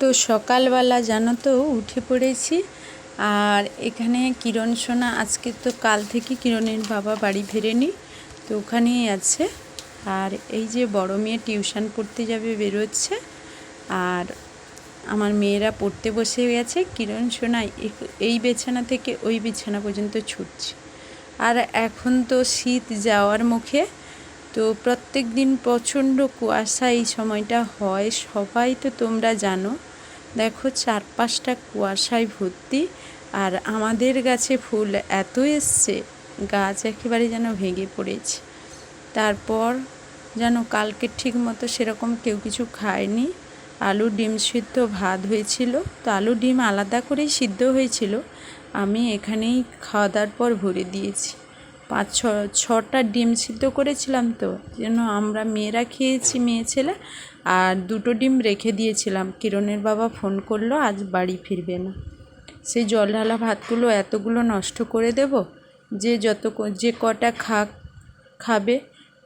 তো সকালবেলা জানো তো উঠে পড়েছি, আর এখানে কিরণ সোনা, আজকে তো কাল থেকে কিরণের বাবা বাড়ি ফেরেনি, তো ওখানেই আছে। আর এই যে বড় মেয়ে টিউশন পড়তে যাবে, বেরোচ্ছে, আর আমার মেয়েরা পড়তে বসে গেছে। কিরণ সোনা, এই বিছানা থেকে ওই বিছানা পর্যন্ত ছুটছে। আর এখন তো শীত যাওয়ার মুখে, তো প্রত্যেক দিন প্রচণ্ড কুয়াশা এই সময়টা হয়, সবাই তো তোমরা জানো। দেখো চার পাঁচটা কুয়াশায় ভর্তি আর আমাদের গাছে ফুল এত এসছে, গাছ একেবারে যেন ভেঙে পড়েছে। তারপর যেন কালকে ঠিক মতো সেরকম কেউ কিছু খায়নি, আলু ডিম সিদ্ধ ভাত হয়েছিল, তো আলু ডিম আলাদা করেই সিদ্ধ হয়েছিল। আমি এখানেই খাওয়া দাওয়ার পর ভরে দিয়েছি। পাঁচ, ছ, ছটা ডিম সিদ্ধ করেছিলাম তো, যেন আমরা মেয়েরা খেয়েছি, মেয়ে ছেলে, আর দুটো ডিম রেখে দিয়েছিলাম। কিরণের বাবা ফোন করল, আজ বাড়ি ফিরবে না। সেই জল ঢালা ভাতগুলো এতগুলো নষ্ট করে দেব যে যত যে কটা খা, খাবে,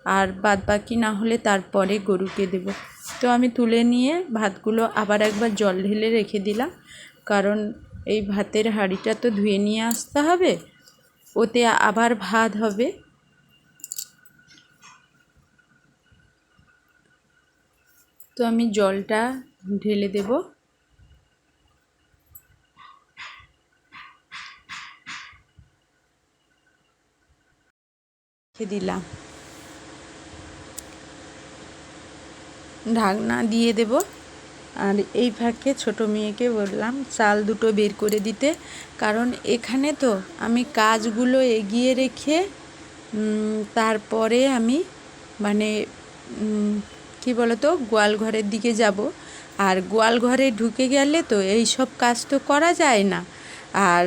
আর বাদ বাকি না হলে তারপরে গরুকে দেব। তো আমি তুলে নিয়ে ভাতগুলো আবার একবার জল ঢেলে রেখে দিলাম, কারণ এই ভাতের হাঁড়িটা তো ধুয়ে নিয়ে আসতে হবে, ওতে আবার ভাত হবে। তো আমি জলটা ঢেলে দেব। দিলাম। ঢাকনা দিয়ে দেব। আর এই ফাঁকে ছোটো মেয়েকে বললাম, চাল দুটো বের করে দিতে। কারণ এখানে তো আমি কাজগুলো এগিয়ে রেখে তারপরে আমি মানে কি বলতো, গোয়াল ঘরের দিকে যাব। আর গোয়াল ঘরে ঢুকে গেলে তো এই সব কাজ তো করা যায় না। আর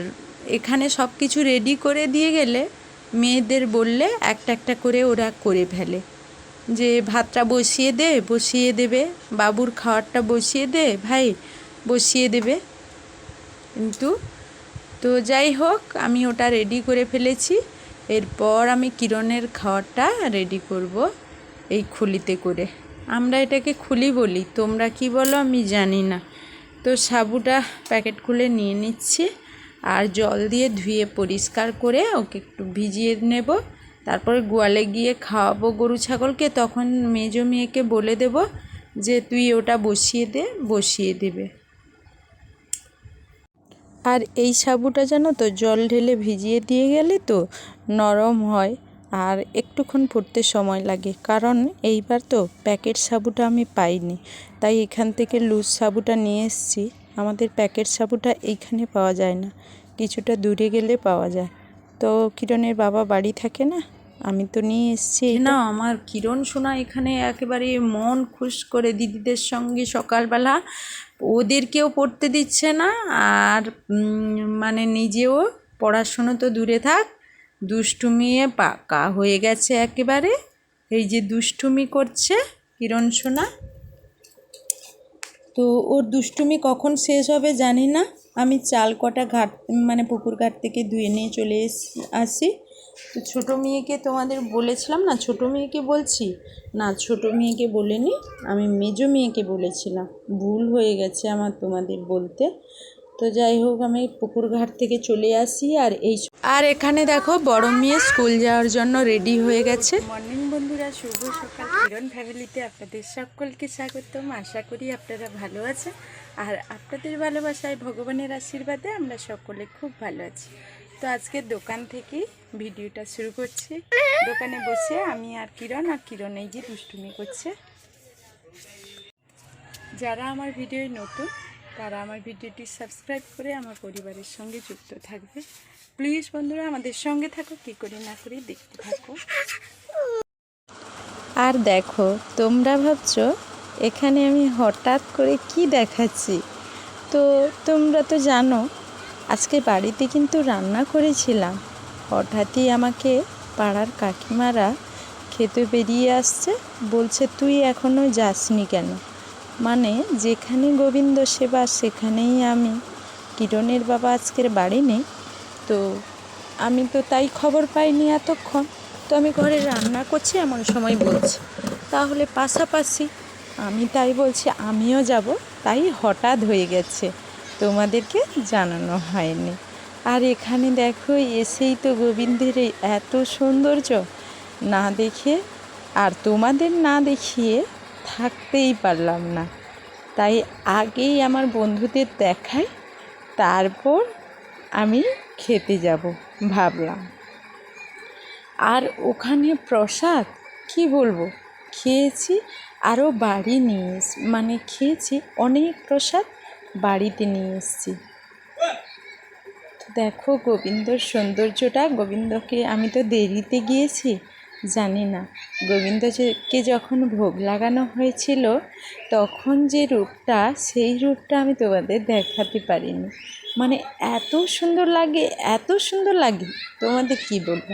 এখানে সব কিছু রেডি করে দিয়ে গেলে মেয়েদের বললে একটা একটা করে ওরা করে ফেলে। যে ভাতটা বসিয়ে দে, বসিয়ে দেবে, বাবুর খাওয়ারটা বসিয়ে দে, ভাই, বসিয়ে দেবে। কিন্তু, তো যাই হোক, আমি ওটা রেডি করে ফেলেছি। এরপর আমি কিরণের খাওয়ারটা রেডি করব এই খুলিতে করে। আমরা এটাকে খুলি বলি, তোমরা কি বলো আমি জানি না। তো সাবুটা প্যাকেট খুলে নিয়ে নিচ্ছি, আর জল দিয়ে ধুয়ে পরিষ্কার করে ওকে একটু ভিজিয়ে নেব। তারপরে গোয়ালে গিয়ে খাওয়াবো গরু ছাগলকে, তখন মেজো মেয়েকে বলে দেব যে তুই ওটা বসিয়ে দে, বসিয়ে দেবে। আর এই সাবুটা জানো তো, জল ঢেলে ভিজিয়ে দিয়ে গেলে তো নরম হয় আর একটুক্ষণ ফুটতে সময় লাগে। কারণ এইবার তো প্যাকেট সাবুটা আমি পাইনি, তাই এখান থেকে লুজ সাবুটা নিয়ে এসেছি। আমাদের প্যাকেট সাবুটা এইখানে পাওয়া যায় না, কিছুটা দূরে গেলে পাওয়া যায়। তো কিরণের বাবা বাড়ি থাকে না? আমি তো নিয়ে এসেছি না, আমার কিরণ সোনা এখানে একেবারে মন খুশ করে দিদিদের সঙ্গে সকালবেলা ওদেরকেও পড়তে দিচ্ছে না, আর মানে নিজেও পড়াশুনো তো দূরে থাক দুষ্টুমিয়ে পাকা হয়ে গেছে একেবারে। এই যে দুষ্টুমি করছে কিরণ সোনা। তো ওর দুষ্টুমি কখন শেষ হবে জানি না। আমি চাল কটা ঘাট মানে পুকুর ঘাট থেকে ধুয়ে নিয়ে চলে আসি। তো ছোটো মেয়েকে তোমাদের বলেছিলাম না, ছোটো মেয়েকে বলছি? না, ছোটো মেয়েকে বলিনি, আমি মেজো মেয়েকে বলেছিলাম। ভুল হয়ে গেছে আমার তোমাদের বলতে। তো যাই হোক, আমি পুকুর ঘাট থেকে চলে আসি আর এই আর এখানে দেখো, বড় মেয়ে স্কুল যাওয়ার জন্য রেডি হয়ে গেছে। মর্নিং শুভ সকাল। কিরণ ফ্যামিলিতে আপনাদের সকলকে স্বাগতম। আশা করি আপনারা ভালো আছেন। আর আপনাদের ভালোবাসায়, ভগবানের আশীর্বাদে আমরা সকলে খুব ভালো আছি। তো আজকে দোকান থেকে ভিডিওটা শুরু করছি। দোকানে বসে আমি আর কিরণ আর কিরণ এই যে দুষ্টুমি করছে। যারা আমার ভিডিও নতুন, তারা আমার ভিডিওটি সাবস্ক্রাইব করে আমার পরিবারের সঙ্গে যুক্ত থাকবে। প্লিজ বন্ধুরা, আমাদের সঙ্গে থাকো কী করি না করি দেখতে থাকো আর দেখো, তোমরা ভাবছ, এখানে আমি হঠাৎ করে কি দেখাচ্ছি? তো তোমরা তো জানো, আজকে বাড়িতে কিন্তু রান্না করেছিলাম। হঠাৎই আমাকে পাড়ার কাকিমারা খেতে বেরিয়ে আসছে, বলছে, তুই এখনও যাসনি কেন? মানে যেখানে গোবিন্দ সেবা, সেখানেই আমি। কিরণের বাবা আজকের বাড়ি নেই, তো আমি তো তাই খবর পাইনি এতক্ষণ। আমি ঘরে রান্না করছি, এমন সময় বলছে, তাহলে পাশাপাশি আমি তাই বলছি, আমিও যাব। তাই হঠাৎ হয়ে গেছে, তোমাদেরকে জানানো হয়নি। আর এখানে দেখো, এসেই তো গোবিন্দের এত সৌন্দর্য, না দেখে আর তোমাদের না দেখিয়ে থাকতেই পারলাম না। তাই আগেই আমার বন্ধুদের দেখাই, তারপর আমি খেতে যাব, ভাবলাম। আর ওখানে প্রসাদ? কি বলব? খেয়েছি, আরও বাড়ি নিয়ে এস- মানে খেয়েছি অনেক প্রসাদ বাড়িতে নিয়ে এসেছি। দেখো গোবিন্দর সৌন্দর্যটা, গোবিন্দকে আমি তো দেরিতে গিয়েছি, জানি না। গোবিন্দকে যখন ভোগ লাগানো হয়েছিল, তখন যে রূপটা, সেই রূপটা আমি তোমাদের দেখাতে পারিনি। মানে এত সুন্দর লাগে, এত সুন্দর লাগে, তোমাদের কি বলব?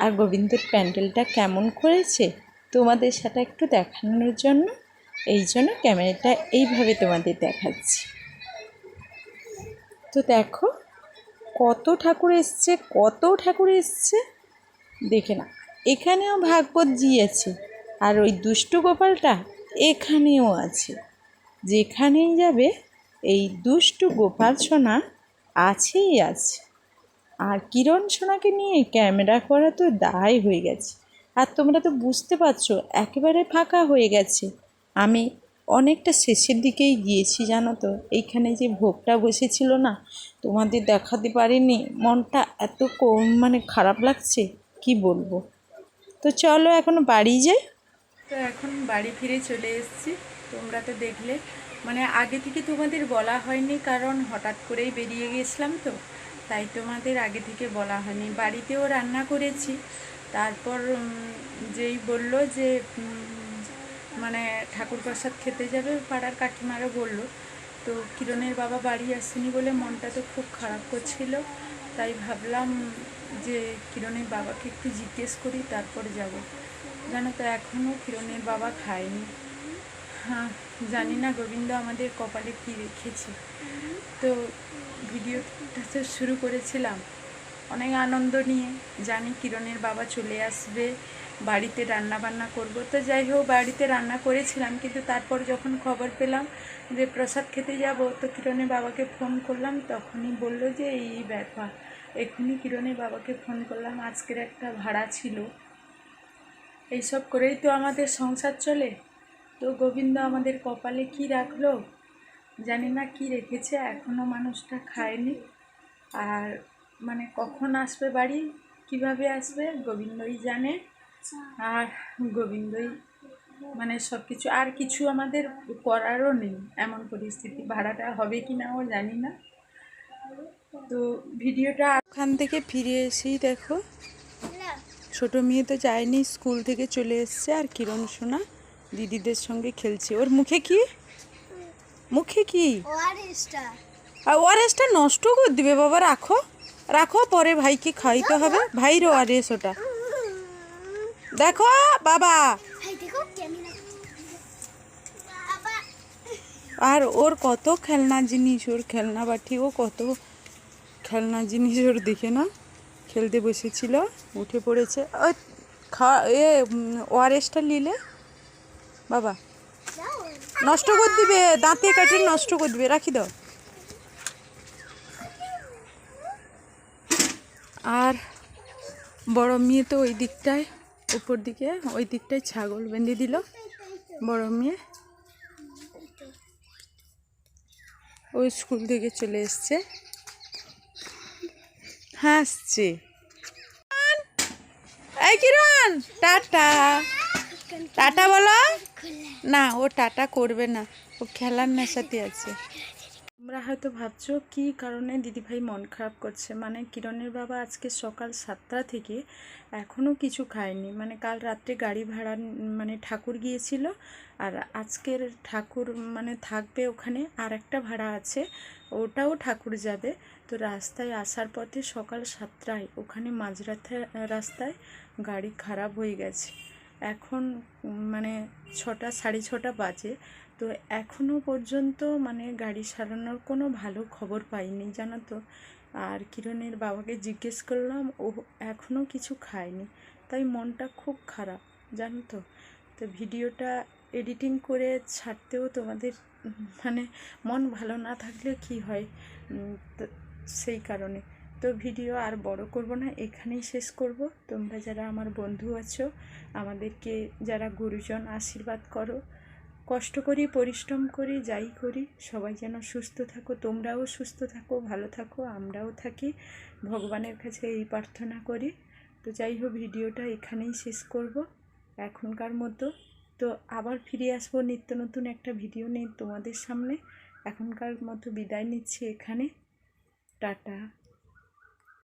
আর গোবিন্দর প্যান্ডেলটা কেমন করেছে তোমাদের সেটা একটু দেখানোর জন্য, এই জন্য ক্যামেরাটা এইভাবে তোমাদের দেখাচ্ছি। তো দেখো, কত ঠাকুর এসছে, কত ঠাকুর এসছে, দেখে না এখানেও ভাগবত জি আছে, আর ওই দুষ্টু গোপালটা এখানেও আছে। যেখানেই যাবে, এই দুষ্টু গোপাল সোনা আছেই আছে। আর কিরণ সোনাকে নিয়ে ক্যামেরা করা তো দায় হয়ে গেছে। আর তোমরা তো বুঝতে পারছ, একেবারে ফাঁকা হয়ে গেছে। আমি অনেকটা শেষের দিকেই গিয়েছি, জানো তো। এইখানে যে ভোগটা বসেছিল না, তোমাদের দেখাতে পারিনি। মনটা এত কম মানে খারাপ লাগছে, কি বলব? তো চলো এখন বাড়ি যাই। তো এখন বাড়ি ফিরে চলে এসেছি। তোমরা তো দেখলে। মানে আগে থেকে তোমাদের বলা হয়নি, কারণ হঠাৎ করেই বেরিয়ে গেছিলাম তো। তাই তোমাদের আগে থেকে বলা হয়নি। বাড়িতেও রান্না করেছি। তারপর যেই বলল যে মানে ঠাকুর প্রসাদ খেতে যাবে, পাড়ার কাকিমারও বলল, তো কিরণের বাবা বাড়ি আসেনি বলে মনটা তো খুব খারাপ করছিল। তাই ভাবলাম যে কিরণের বাবাকে একটু জিজ্ঞেস করি, তারপর যাব। জানো তো এখনও কিরণের বাবা খায়নি। হ্যাঁ জানি না গোবিন্দ আমাদের কপালে কী রেখেছে। তো ভিডিওটা তো শুরু করেছিলাম। অনেক আনন্দ নিয়ে। জানি কিরণের বাবা চলে আসবে, বাড়িতে রান্না বান্না করব। তো যাই হোক, বাড়িতে রান্না করেছিলাম, কিন্তু তারপর যখন খবর পেলাম যে প্রসাদ খেতে যাব, তো কিরণের বাবাকে ফোন করলাম। তখনই বলল যে, এই ব্যাপার। এক্ষুনি কিরণের বাবাকে ফোন করলাম। আজকের একটা ভাড়া ছিল। এইসব করেই তো আমাদের সংসার চলে। তো গোবিন্দ আমাদের কপালে কি রাখল? জানি না কি রেখেছে এখনও মানুষটা খায়নি। আর মানে কখন আসবে বাড়ি, কীভাবে আসবে, গোবিন্দই জানে। আর গোবিন্দই মানে সব কিছু আর কিছু আমাদের করারও নেই, এমন পরিস্থিতি। ভাড়াটা হবে কি না ও জানি না। তো ভিডিওটা ওখান থেকে ফিরে এসেই দেখো। ছোট মেয়ে তো যায়নি, স্কুল থেকে চলে এসছে। আর কিরণ সোনা দিদিদের সঙ্গে খেলছে। ওর মুখে কি? মুখে কি? ওয়ারেসটা। ওআরএসটা নষ্ট করে দিবে বাবা রাখো। রাখো পরে ভাইকে খাইতে হবে। ভাইর ওআরএস ওটা। দেখো বাবা। আর ওর কত খেলনা জিনিস ওর খেলনা বাটি ও কত খেলনা জিনিস ওর দেখে না। খেলতে বসেছিল উঠে পড়েছে। ওই খা এ ওআরএসটা নিলে। বাবা। নষ্ট করে দিবে, দাঁতে কাটে, নষ্ট করে দিবে, রাখি দাও। আর বড় মেয়ে তো ওই দিকটায়, উপর দিকে, ওই দিকটায় ছাগল বেঁধে দিল, বড় মেয়ে। ওই স্কুল থেকে চলে এসছে। হাসছে। এই কিরণ, টাটা। টাটা বলো? না ও টাটা করবে না। ও খেলার নেশাতে আছে। তোমরা হয়তো ভাবছ কি কারণে দিদিভাই মন খারাপ করছে? মানে কিরণের বাবা আজকে সকাল সাতটা থেকে এখনও কিছু খায়নি। মানে কাল রাত্রে গাড়ি ভাড়া মানে ঠাকুর গিয়েছিল আর আজকের ঠাকুর মানে থাকবে ওখানে। আর একটা ভাড়া আছে ওটাও ঠাকুর যাবে। তো রাস্তায় আসার পথে সকাল সাতটায় ওখানে মাঝরাতে রাস্তায় গাড়ি খারাপ হয়ে গেছে। এখন মানে ছটা, সাড়ে ছটা বাজে। তো এখনও পর্যন্ত মানে গাড়ি সারানোর কোনো ভালো খবর পাইনি, জানো তো। আর কিরণের বাবাকে জিজ্ঞেস করলাম ও এখনও কিছু খায়নি। তাই মনটা খুব খারাপ, জানো তো। তো ভিডিওটা এডিটিং করে ছাড়তেও তোমাদের মানে মন ভালো না থাকলে কি হয়? সেই কারণে। তো ভিডিও আর বড় করব না, এখানেই শেষ করব। তোমরা যারা আমার বন্ধু আছো, আমাদেরকে যারা গুরুজন আশীর্বাদ করো। কষ্ট করি, পরিশ্রম করি, যাই করি, সবাই যেন সুস্থ থাকো, তোমরাও সুস্থ থাকো, ভালো থাকো, আমরাও থাকি। ভগবানের কাছে এই প্রার্থনা করি। তো যাই হোক, ভিডিওটা এখানেই শেষ করব। এখনকার মতো। তো আবার ফিরে আসব নিত্য নতুন একটা ভিডিও নিয়ে তোমাদের সামনে। এখনকার মতো বিদায় নিচ্ছি এখানে। টাটা।